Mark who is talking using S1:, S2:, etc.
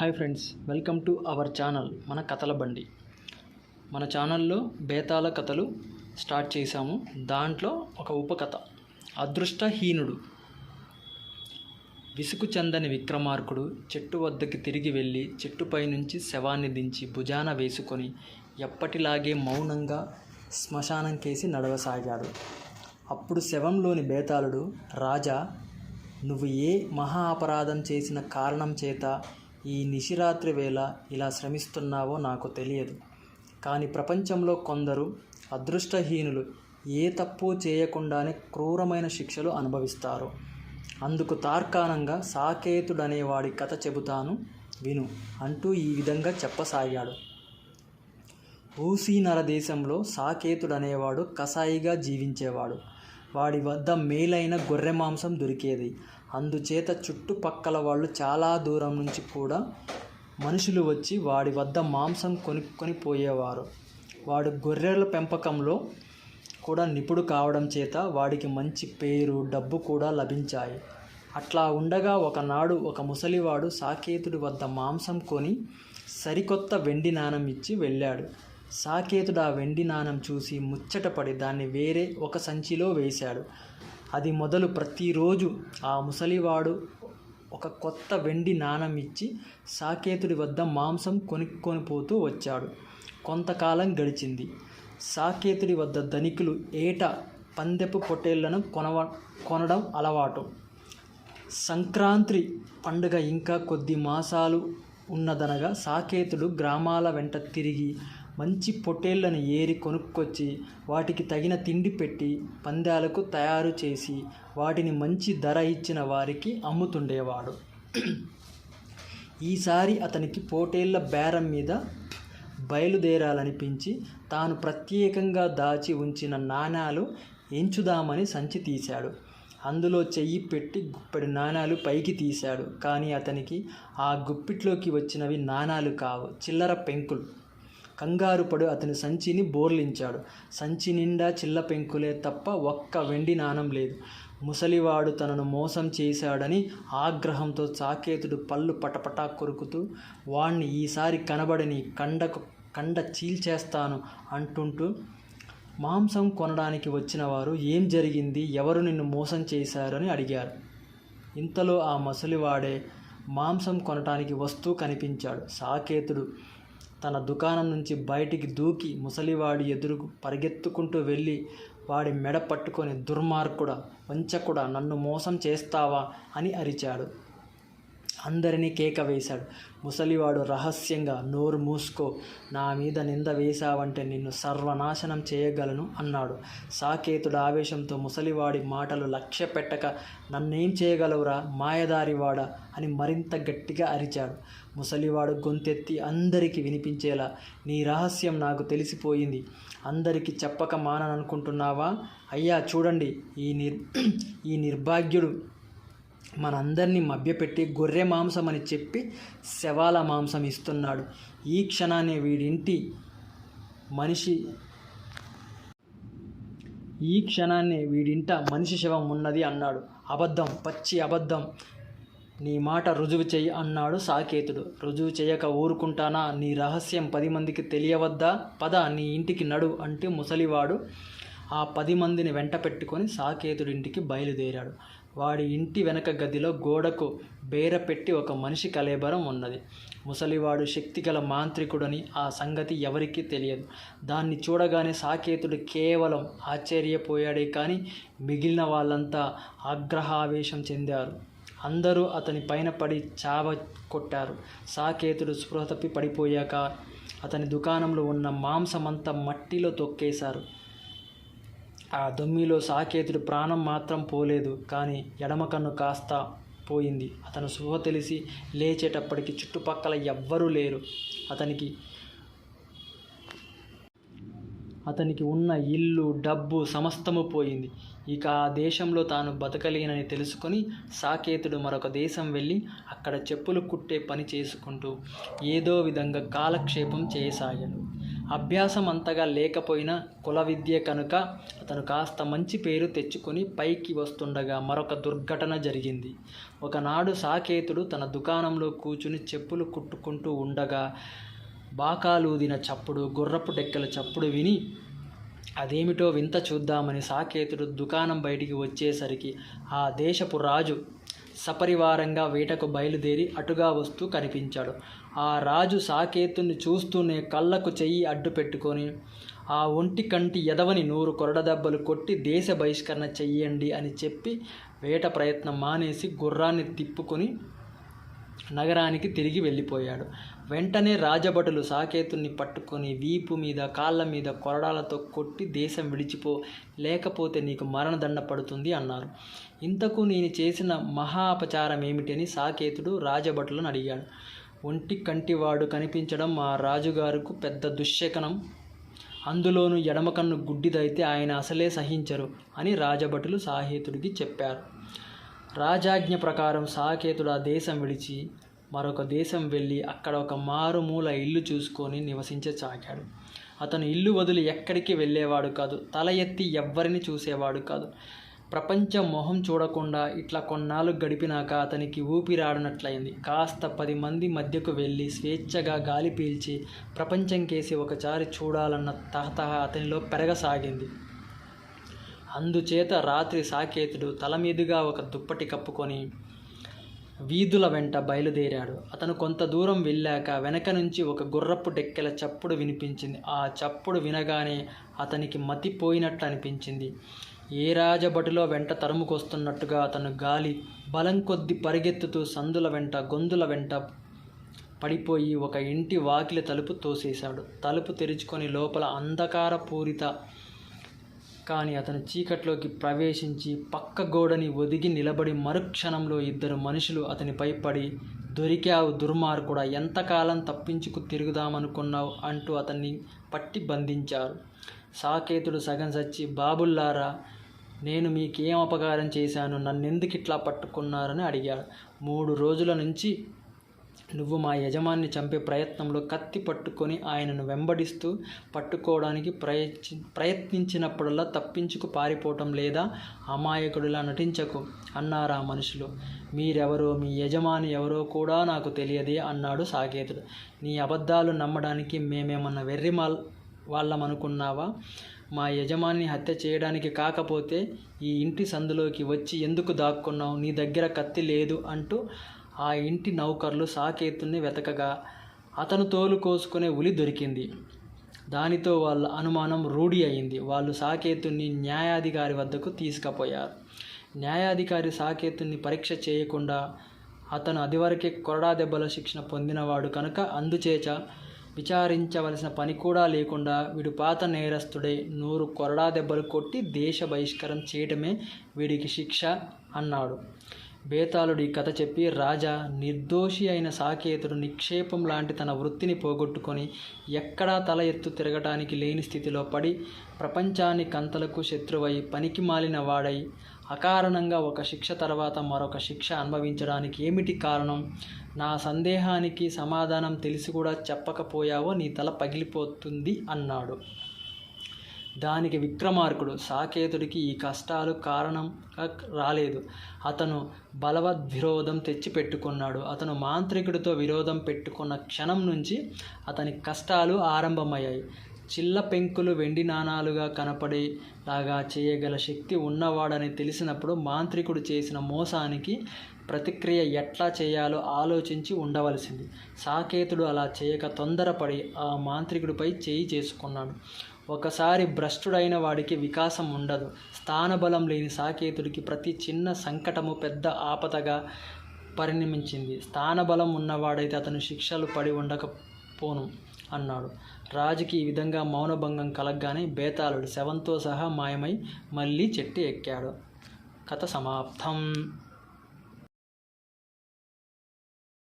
S1: Hi friends welcome to our channel మన కథల బండి. మన ఛానల్లో బేతాళ కథలు స్టార్ట్ చేశాము. దాంట్లో ఒక ఉపకథ అదృష్టహీనుడు. విసుగు చెందని విక్రమార్కుడు చెట్టు వద్దకి తిరిగి వెళ్ళి చెట్టుపై నుంచి శవాన్ని దించి భుజాన వేసుకొని ఎప్పటిలాగే మౌనంగా శ్మశానం కేసి నడవసాగాడు. అప్పుడు శవంలోని బేతాళుడు రాజా నువ్వు ఏ మహా అపరాధం చేసిన కారణం చేత ఈ నిశిరాత్రి వేళ ఇలా శ్రమిస్తున్నావో నాకు తెలియదు. కానీ ప్రపంచంలో కొందరు అదృష్టహీనులు ఏ తప్పు చేయకుండానే క్రూరమైన శిక్షలు అనుభవిస్తారు. అందుకు తార్కాణంగా సాకేతుడనేవాడి కథ చెబుతాను విను అంటూ ఈ విధంగా చెప్పసాగాడు. ఊసీనర దేశంలో సాకేతుడనేవాడు కసాయిగా జీవించేవాడు. వాడి వద్ద మేలైన గొర్రె మాంసం దొరికేది. అందుచేత చుట్టుపక్కల వాళ్ళు చాలా దూరం నుంచి కూడా మనుషులు వచ్చి వాడి వద్ద మాంసం కొనుక్కొని పోయేవారు వాడు గొర్రెల పెంపకంలో కూడా నిపుడు కావడం చేత వాడికి మంచి పేరు డబ్బు కూడా లభించాయి. అట్లా ఉండగా ఒకనాడు ఒక ముసలివాడు సాకేతుడి వద్ద మాంసం కొని సరికొత్త వెండి నాణం ఇచ్చి వెళ్ళాడు. సాకేతుడు ఆ వెండి నాణం చూసి ముచ్చటపడి దాన్ని వేరే ఒక సంచిలో వేశాడు. అది మొదలు ప్రతిరోజు ఆ ముసలివాడు ఒక కొత్త వెండి నాణం ఇచ్చి సాకేతుడి వద్ద మాంసం కొనుక్కొని పోతూ వచ్చాడు. కొంతకాలం గడిచింది. సాకేతుడి వద్ద ధనికులు ఏట పందెపు పొట్టేళ్ళను కొనవ కొనడం అలవాటు. సంక్రాంతి పండుగ ఇంకా కొద్ది మాసాలు ఉన్నదనగా సాకేతుడు గ్రామాల వెంట తిరిగి మంచి పొట్టేళ్ళను ఏరి కొనుక్కొచ్చి వాటికి తగిన తిండి పెట్టి పందాలకు తయారు చేసి వాటిని మంచి ధర ఇచ్చిన వారికి అమ్ముతుండేవాడు. ఈసారి అతనికి పోటేళ్ళ బేరం మీద బయలుదేరాలనిపించి తాను ప్రత్యేకంగా దాచి ఉంచిన నాణాలు ఎంచుదామని సంచి తీశాడు. అందులో చెయ్యి పెట్టి గుప్పెడు నాణాలు పైకి తీశాడు. కానీ అతనికి ఆ గుప్పిట్లోకి వచ్చినవి నాణాలు కావు. చిల్లర పెంకులు. కంగారు పడు అతని సంచిని బోర్లించాడు. సంచి నిండా చిల్ల పెంకులే తప్ప ఒక్క వెండి నాణం లేదు. ముసలివాడు తనను మోసం చేశాడని ఆగ్రహంతో సాకేతుడు పళ్ళు పటపటా కొరుకుతూ వాణ్ణి ఈసారి కనబడని కండకు కండ చీల్చేస్తాను అంటుంటూ మాంసం కొనడానికి వచ్చిన వారు ఏం జరిగింది? ఎవరు నిన్ను మోసం చేశారని అడిగారు. ఇంతలో ఆ ముసలివాడే మాంసం కొనటానికి వస్తూ కనిపించాడు సాకేతుడు తన దుకాణం నుంచి బయటికి దూకి ముసలివాడి ఎదురుకు పరిగెత్తుకుంటూ వెళ్ళి వాడి మెడ పట్టుకొని దుర్మార్గుడా వంచకుడా నన్ను మోసం చేస్తావా అని అరిచాడు. అందరినీ కేక వేశాడు. ముసలివాడు రహస్యంగా నోరు మూసుకో నా మీద నింద వేశావంటే నిన్ను సర్వనాశనం చేయగలను అన్నాడు. సాకేతుడు ఆవేశంతో ముసలివాడి మాటలు లక్ష్య పెట్టక నన్నేం చేయగలవురా మాయదారివాడా అని మరింత గట్టిగా అరిచాడు. ముసలివాడు గొంతెత్తి అందరికీ వినిపించేలా నీ రహస్యం నాకు తెలిసిపోయింది. అందరికీ చెప్పక మాననుకుంటున్నావా అయ్యా చూడండి. ఈ నిర్ ఈ నిర్భాగ్యుడు మనందరినీ మభ్యపెట్టి గొర్రె మాంసం అని చెప్పి శవాల మాంసం ఇస్తున్నాడు. ఈ క్షణాన్ని వీడింటి మనిషి ఈ క్షణాన్ని వీడింట మనిషి శవం ఉన్నది అన్నాడు. అబద్ధం పచ్చి అబద్ధం. నీ మాట రుజువు చెయ్యి అన్నాడు సాకేతుడు. రుజువు చేయక ఊరుకుంటానా? నీ రహస్యం పది మందికి తెలియవద్దా? పద నీ ఇంటికి నడు అంటే ముసలివాడు ఆ పది మందిని వెంట పెట్టుకొని సాకేతుడి ఇంటికి బయలుదేరాడు. వాడి ఇంటి వెనక గదిలో గోడకు బేర పెట్టి ఒక మనిషి కలేబరం ఉన్నది. ముసలివాడు శక్తిగల మాంత్రికుడని ఆ సంగతి ఎవరికీ తెలియదు. దాన్ని చూడగానే సాకేతుడు కేవలం ఆశ్చర్యపోయాడే కానీ మిగిలిన వాళ్ళంతా ఆగ్రహావేశం చెందారు. అందరూ అతని పైన పడి చావ కొట్టారు. సాకేతుడు స్పృహ తప్పి పడిపోయాక అతని దుకాణంలో ఉన్న మాంసమంతా మట్టిలో తొక్కేశారు. ఆ దొమ్మిలో సాకేతుడు ప్రాణం మాత్రం పోలేదు కానీ ఎడమ కన్ను కాస్త పోయింది. అతను స్పృహ తెలిసి లేచేటప్పటికి చుట్టుపక్కల ఎవ్వరూ లేరు. అతనికి అతనికి ఉన్న ఇల్లు డబ్బు సమస్తము పోయింది. ఇక ఆ దేశంలో తాను బతకలేనని తెలుసుకొని సాకేతుడు మరొక దేశం వెళ్ళి అక్కడ చెప్పులు కుట్టే పని చేసుకుంటూ ఏదో విధంగా కాలక్షేపం చేయసాగాడు అభ్యాసం అంతగా లేకపోయినా కుల విద్య కనుక అతను కాస్త మంచి పేరు తెచ్చుకొని పైకి వస్తుండగా మరొక దుర్ఘటన జరిగింది. ఒకనాడు సాకేతుడు తన దుకాణంలో కూర్చుని చెప్పులు కుట్టుకుంటూ ఉండగా బాకాలూదిన చప్పుడు గుర్రపు డెక్కల చప్పుడు విని అదేమిటో వింత చూద్దామని సాకేతుడు దుకాణం బయటికి వచ్చేసరికి ఆ దేశపు రాజు సపరివారంగా వేటకు బయలుదేరి అటుగా వస్తూ కనిపించాడు. ఆ రాజు సాకేతుని చూస్తూనే కళ్ళకు చెయ్యి అడ్డు పెట్టుకొని ఆ ఒంటి కంటి ఎదవని నూరు కొరడదెబ్బలు కొట్టి దేశ బహిష్కరణ చెయ్యండి అని చెప్పి వేట ప్రయత్నం మానేసి గుర్రాన్ని తిప్పుకొని నగరానికి తిరిగి వెళ్ళిపోయాడు. వెంటనే రాజభటులు సాకేతుని పట్టుకొని వీపు మీద కాళ్ళ మీద కొరడాలతో కొట్టి దేశం విడిచిపో లేకపోతే నీకు మరణదండ పడుతుంది అన్నారు. ఇంతకు నేను చేసిన మహా అపచారం ఏమిటని సాకేతుడు రాజభటులను అడిగాడు. ఒంటి కంటివాడు కనిపించడం మా రాజుగారుకు పెద్ద దుశ్శకనం. అందులోనూ ఎడమ కన్ను గుడ్డిదైతే ఆయన అసలే సహించరు అని రాజభటులు సాహేతుడికి చెప్పారు. రాజాజ్ఞ ప్రకారం సాకేతుడు ఆ దేశం విడిచి మరొక దేశం వెళ్ళి అక్కడ ఒక మారుమూల ఇల్లు చూసుకొని నివసించసాగాడు అతను ఇల్లు వదిలి ఎక్కడికి వెళ్ళేవాడు కాదు తల ఎత్తి ఎవ్వరిని చూసేవాడు కాదు. ప్రపంచం మొహం చూడకుండా ఇట్లా కొన్నాళ్ళు గడిపినాక అతనికి ఊపిరాడనట్లయింది. కాస్త పది మంది మధ్యకు వెళ్ళి స్వేచ్ఛగా గాలి పీల్చి ప్రపంచం కేసి ఒకసారి చూడాలన్న తహతహ అతనిలో పెరగసాగింది. అందుచేత రాత్రి సాకేతుడు తల మీదుగా ఒక దుప్పటి కప్పుకొని వీధుల వెంట బయలుదేరాడు. అతను కొంత దూరం వెళ్ళాక వెనక నుంచి ఒక గుర్రపు డెక్కెల చప్పుడు వినిపించింది. ఆ చప్పుడు వినగానే అతనికి మతిపోయినట్లు అనిపించింది. ఏ రాజభటులో వెంట తరుముకొస్తున్నట్టుగా అతను గాలి బలం కొద్ది పరిగెత్తుతూ సందుల వెంట గొంతుల వెంట పడిపోయి ఒక ఇంటి వాకిలి తలుపు తోసేశాడు. తలుపు తెరుచుకొని లోపల అంధకారపూరిత కానీ అతను చీకట్లోకి ప్రవేశించి పక్క గోడని ఒదిగి నిలబడి మరుక్షణంలో ఇద్దరు మనుషులు అతనిపై పడి దొరికావు దుర్మార్గుడా ఎంతకాలం తప్పించుకు తిరుగుదామనుకున్నావు? అంటూ అతన్ని పట్టి బంధించారు. సాకేతుడు సగం సచ్చి బాబుల్లారా నేను మీకేం అపకారం చేశాను? నన్నెందుకు ఇట్లా పట్టుకున్నారని అడిగాడు. మూడు రోజుల నుంచి నువ్వు మా యజమాన్ని చంపే ప్రయత్నంలో కత్తి పట్టుకొని ఆయనను వెంబడిస్తూ పట్టుకోవడానికి ప్రయత్ని ప్రయత్నించినప్పుడల్లా తప్పించుకు పారిపోవటం లేదా అమాయకుడిలా నటించకు అన్నారు ఆ మనుషులు. మీరెవరో మీ యజమాని ఎవరో కూడా నాకు తెలియదే అన్నాడు సాకేతుడు. నీ అబద్ధాలు నమ్మడానికి మేమేమన్నా వెర్రి మాల్ వాళ్ళమనుకున్నావా? మా యజమాని హత్య చేయడానికి కాకపోతే ఈ ఇంటి సందులోకి వచ్చి ఎందుకు దాక్కున్నావు? నీ దగ్గర కత్తి లేదు అంటూ ఆ ఇంటి నౌకర్లు సాకేతుని వెతకగా అతను తోలు కోసుకునే ఉలి దొరికింది. దానితో వాళ్ళ అనుమానం రూఢి అయింది. వాళ్ళు సాకేతుని న్యాయాధికారి వద్దకు తీసుకుపోయారు. న్యాయాధికారి సాకేతుని పరీక్ష చేయకుండా అతను అదివరకే కొరడా దెబ్బల శిక్షణ పొందినవాడు కనుక అందుచేత విచారించవలసిన పని కూడా లేకుండా వీడు పాత నేరస్తుడై నూరు కొరడా దెబ్బలు కొట్టి దేశ బహిష్కరం చేయటమే వీడికి శిక్ష అన్నాడు. బేతాళుడు ఈ కథ చెప్పి రాజా నిర్దోషి అయిన సాకేతుడు నిక్షేపం లాంటి తన వృత్తిని పోగొట్టుకొని ఎక్కడా తల ఎత్తు తిరగటానికి లేని స్థితిలో పడి ప్రపంచాన్ని కంతలకు శత్రువై పనికి మాలిన వాడై అకారణంగా ఒక శిక్ష తర్వాత మరొక శిక్ష అనుభవించడానికి ఏమిటి కారణం? నా సందేహానికి సమాధానం తెలిసి కూడా చెప్పకపోయావో నీ తల పగిలిపోతుంది అన్నాడు. దానికి విక్రమార్కుడు సాకేతుడికి ఈ కష్టాలు కారణంగా రాలేదు. అతను బలవద్ విరోధం తెచ్చిపెట్టుకున్నాడు. అతను మాంత్రికుడితో విరోధం పెట్టుకున్న క్షణం నుంచి అతని కష్టాలు ఆరంభమయ్యాయి. చిల్ల పెంకులు వెండి నాణాలుగా కనపడేలాగా చేయగల శక్తి ఉన్నవాడని తెలిసినప్పుడు మాంత్రికుడు చేసిన మోసానికి ప్రతిక్రియ ఎట్లా చేయాలో ఆలోచించి ఉండవలసింది. సాకేతుడు అలా చేయక తొందరపడి ఆ మాంత్రికుడిపై చేయి చేసుకున్నాడు. ఒకసారి భ్రష్టుడైన వాడికి వికాసం ఉండదు. స్థానబలం లేని సాకేతుడికి ప్రతి చిన్న సంకటము పెద్ద ఆపదగా పరిణమించింది. స్థానబలం ఉన్నవాడైతే అతను శిక్షలు పడి ఉండకపోను అన్నాడు. రాజుకి ఈ విధంగా మౌనభంగం కలగగానే బేతాళుడు శవంతో సహా మాయమై మళ్ళీ చెట్టు ఎక్కాడు. కథ సమాప్తం.